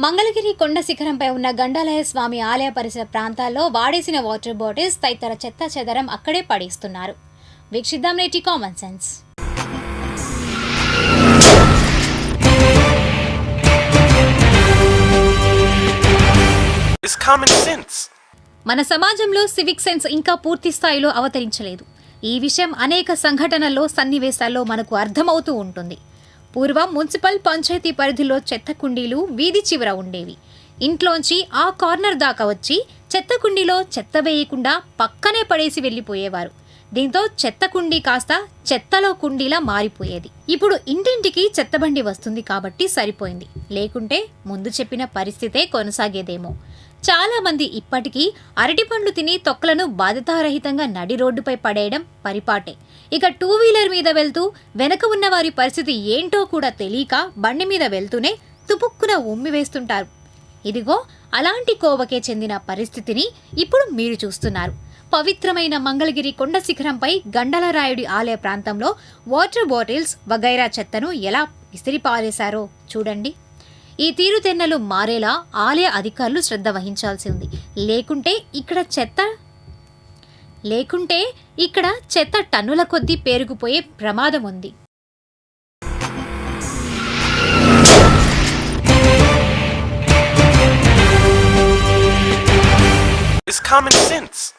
మంగళగిరి కొండ శిఖరంపై ఉన్న గండాలయ స్వామి ఆలయ పరిసర ప్రాంతాల్లో వాడేసిన వాటర్ బాటిల్స్ తదితర చెత్త చెదరం అక్కడే పడేస్తున్నారు. వీక్షిద్దాం నేటి కామన్ సెన్స్. మన సమాజంలో సివిక్ సెన్స్ ఇంకా పూర్తి స్థాయిలో అవతరించలేదు. ఈ విషయం అనేక సంఘటనల్లో సన్నివేశాల్లో మనకు అర్థమవుతూ ఉంటుంది. పూర్వం మున్సిపల్ పంచాయతీ పరిధిలో చెత్త కుండీలు వీధి చివర ఉండేవి. ఇంట్లోంచి ఆ కార్నర్ దాకా వచ్చి చెత్త కుండీలో చెత్త వేయకుండా పక్కనే పడేసి వెళ్ళిపోయేవారు. దీంతో చెత్త కుండీ కాస్త చెత్తలో కుండీలా మారిపోయేది. ఇప్పుడు ఇంటింటికి చెత్తబండి వస్తుంది కాబట్టి సరిపోయింది. లేకుంటే ముందు చెప్పిన పరిస్థితే కొనసాగేదేమో. చాలా మంది ఇప్పటికీ అరటిపండ్లు తిని తొక్కలను బాధ్యతారహితంగా నడి రోడ్డుపై పడేయడం పరిపాటే. ఇక టూ వీలర్ మీద వెళ్తూ వెనక ఉన్న వారి పరిస్థితి ఏంటో కూడా తెలియక బండి మీద వెళ్తూనే తుపుక్కున ఉమ్మి వేస్తుంటారు. ఇదిగో అలాంటి కోవకే చెందిన పరిస్థితిని ఇప్పుడు మీరు చూస్తున్నారు. పవిత్రమైన మంగళగిరి కొండ శిఖరంపై గండలరాయుడి ఆలయ ప్రాంతంలో వాటర్ బాటిల్స్ వగైరా చెత్తను ఎలా విసిరిపారేశారో చూడండి. ఈ తీరుతెన్నెలు మారేలా ఆలయ అధికారులు శ్రద్ధ వహించాల్సి ఉంది. లేకుంటే ఇక్కడ చెత్త లేకుంటే ఇక్కడ చెత్త టన్నుల కొద్దీ పేరుకుపోయే ప్రమాదం ఉంది. It's common sense.